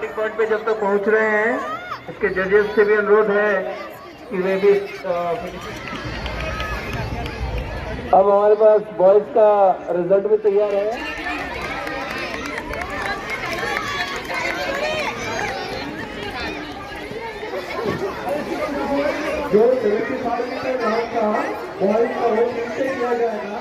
Starting point पे जब तक तो पहुँच रहे हैं इसके जजेस से भी अनुरोध है कि वे भी अब हमारे पास बॉयज़ का रिज़ल्ट भी तैयार है। जो सेवेंटी फाइव मीटर राउंड का बॉयज़ का वो कैसे किया जाएगा।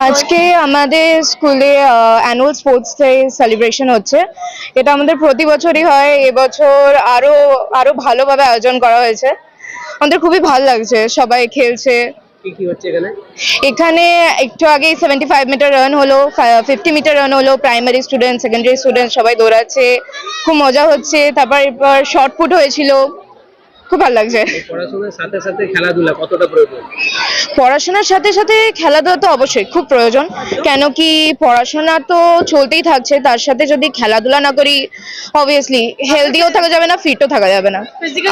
আজকে আমাদের স্কুলে অ্যানুয়াল স্পোর্টস ডে সেলিব্রেশন হচ্ছে। এটা আমাদের প্রতি বছরই হয়। এবছর আরও আরও ভালোভাবে আয়োজন করা হয়েছে। আমাদের খুবই ভালো লাগছে। সবাই খেলছে। এখানে? একটু আগেই সেভেন্টি ফাইভ মিটার রান হলো ফিফটি মিটার রান হলো। প্রাইমারি স্টুডেন্ট সেকেন্ডারি স্টুডেন্ট সবাই দৌড়াচ্ছে। খুব মজা হচ্ছে। তারপর এরপর শর্ট পুট হয়েছিল। খুব ভালো লাগছে। পড়াশোনার সাথে সাথে খেলাধুলা কতটা প্রয়োজন? পড়াশোনার সাথে সাথে খেলাধুলা তো অবশ্যই খুব প্রয়োজন। কেন কি পড়াশোনা তো চলতেই থাকছে তার সাথে যদি খেলাধুলা না করি অবভিয়াসলি হেলদিও থাকা যাবে না ফিটও থাকা যাবে না।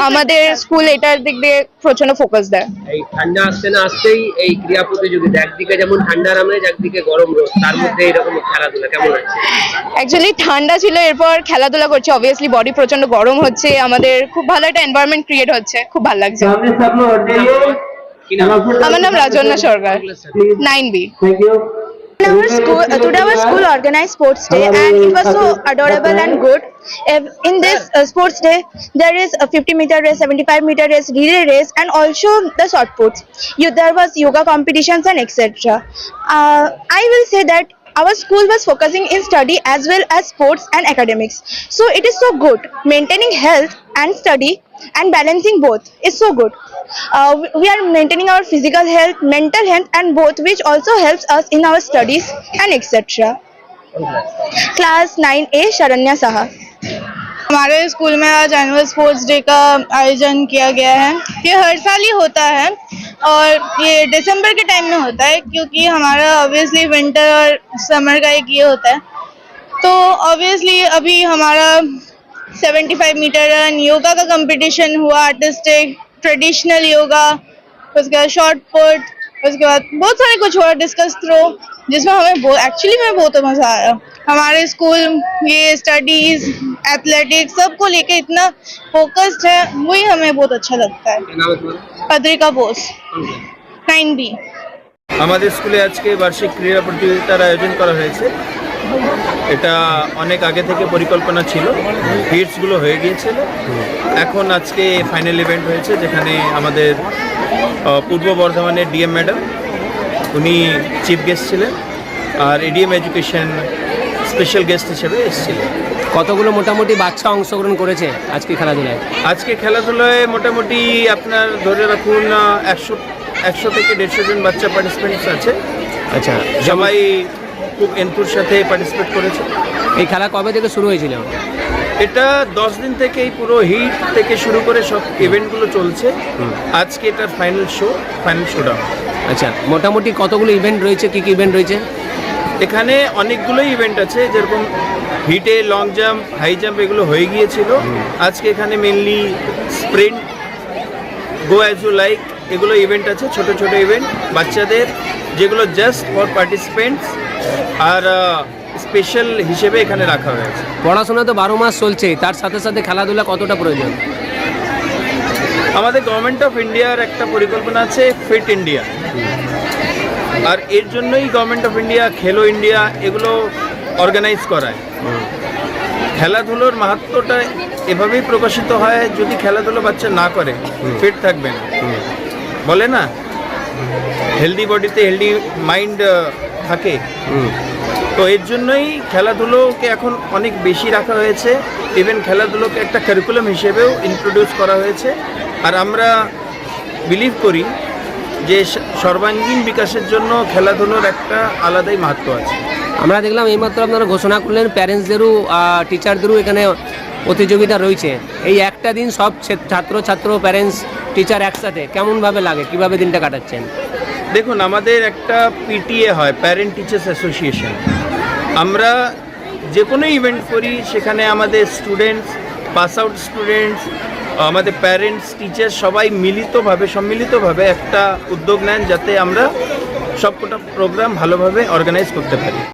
আমাদের স্কুল এটার দিক দিয়ে প্রচণ্ড ফোকাস দেয়। এই ঠান্ডা আসতে না আসতেই এই ক্রীড়া প্রতিযোগিতা একদিকে যেমন ঠান্ডার আমেজ একদিকে গরম রোদ তার মধ্যে এরকম খেলাধুলা কেমন আছে অ্যাকচুয়ালি ঠান্ডা ছিল এরপর খেলাধুলা করছে অবভিয়াসলি বডি প্রচণ্ড গরম হচ্ছে আমাদের খুব ভালো একটা এনভায়রনমেন্ট ক্রিয়েট বের হচ্ছে খুব ভালো লাগছে আমার নাম Rajanna Sarkar nine B our school uh, today our school organized sports day and it was so adorable and good in this uh, sports day there is a 50 meter race 75 meter race relay race and also the short puts you there was yoga competitions and etc uh, i will say that our school was focusing in study as well as sports and academics so it is so good maintaining health and study and balancing both is so good uh, we- we are maintaining our physical health mental health and both which also helps us in our studies and etc class 9a sharanya saha हमारे school में आज annual sports day का आयोजन किया गया है ये हर साल ही होता है और ये दिसंबर के टाइम में होता है, क्योंकि हमारा ऑब्वियसली विंटर और समर का एक ये होता है। तो ऑब्वियसली अभी हमारा 75 मीटर रन योगा का कंपटीशन हुआ आर्टिस्टिक ट्रेडिशनल योगा उसके बाद शॉर्ट पुट उसके बाद बहुत सारे कुछ हुआ डिस्कस थ्रो जिसमें हमें एक्चुअली में बहुत मज़ा आया। हमारे स्कूल ये स्टडीज एथलेटिक्स सबको लेके इतना फोकस्ड है वही हमें बहुत अच्छा लगता है কি নাম তোমার पत्रिका बोस नाइन बी আমাদের স্কুলে আজকে বার্ষিক ক্রীড়া প্রতিযোগিতার আয়োজন করা হয়েছে এটা অনেক আগে থেকে পরিকল্পনা ছিল হিটসগুলো হয়ে গিয়েছিল এখন আজকে ফাইনাল ইভেন্ট হয়েছে যেখানে আমাদের আহ, পূর্ব বর্ধমানের ডিএম ম্যাডাম উনি চিফ গেস্ট ছিলেন আর এডিএম এডুকেশন স্পেশাল গেস্ট হিসেবে এসেছিলেন কতগুলো মোটামুটি বাচ্চা অংশগ্রহণ করেছে আজকে খেলাধুলায়? আজকে খেলাধুলায় মোটামুটি আপনার ধরে রাখুন একশো একশো থেকে দেড়শো জন বাচ্চা পার্টিসিপেন্টস আছে। আচ্ছা সবাই খুব এন্তুর সাথে পার্টিসিপেট করেছে। এই খেলা কবে থেকে শুরু হয়েছিল? এটা দশ দিন থেকেই পুরো হিট থেকে শুরু করে সব ইভেন্টগুলো চলছে। আজকে এটার ফাইনাল শো ফাইনাল শোডাউন আচ্ছা মোটামুটি কতগুলো ইভেন্ট রয়েছে? কি কি ইভেন্ট রয়েছে? এখানে অনেকগুলোই ইভেন্ট আছে যেরকম হিটে লং জাম্প হাই জাম্প এগুলো হয়ে গিয়েছিল। আজকে এখানে mainly sprint go as you like এগুলো ইভেন্ট আছে ছোট ছোট ইভেন্ট বাচ্চাদের যেগুলো জাস্ট ফর পার্টিসিপেন্টস আর স্পেশাল হিসেবে এখানে রাখা হয়েছে। পড়াশোনা তো বারো মাস চলছে তার সাথে সাথে খেলাধুলা কতটা প্রয়োজন? আমাদের গভর্নমেন্ট অফ ইন্ডিয়ার একটা পরিকল্পনা আছে ফিট ইন্ডিয়া আর এর জন্যই government of India Khelo India এগুলো অর্গানাইজ করায়। খেলাধুলোর মাহাত্ম্যটা এভাবেই প্রকাশিত হয় যদি খেলাধুলো বাচ্চা না করে ফিট থাকবে না। বলে না? হেলদি বডিতে হেলদি মাইন্ড থাকে। তো এর জন্যই খেলাধুলোকে এখন অনেক বেশি রাখা হয়েছে। ইভেন খেলাধুলোকে একটা কারিকুলাম হিসেবেও ইন্ট্রোডিউস করা হয়েছে। আর আমরা বিলিভ করি যে সর্বাঙ্গীন বিকাশের জন্য খেলাধুলোর একটা আলাদাই মাহাত্ম আছে। আমরা দেখলাম এইমাত্র আপনারা ঘোষণা করলেন প্যারেন্টসদেরও টিচারদেরও এখানে প্রতিযোগিতা রয়েছে। এই একটা দিন সব ছাত্র ছাত্র প্যারেন্টস টিচার একসাথে কেমনভাবে লাগে? কীভাবে দিনটা কাটাচ্ছেন? দেখুন আমাদের একটা পিটিএ হয় প্যারেন্ট টিচার্স অ্যাসোসিয়েশন আমরা যে কোনো ইভেন্ট করি সেখানে আমাদের স্টুডেন্টস পাস আউট স্টুডেন্টস আমাদের প্যারেন্টস টিচার সবাই মিলিতভাবে, সম্মিলিতভাবে একটা উদ্যোগ নেন যাতে আমরা সবকটা প্রোগ্রাম ভালোভাবে অর্গানাইজ করতে পারি।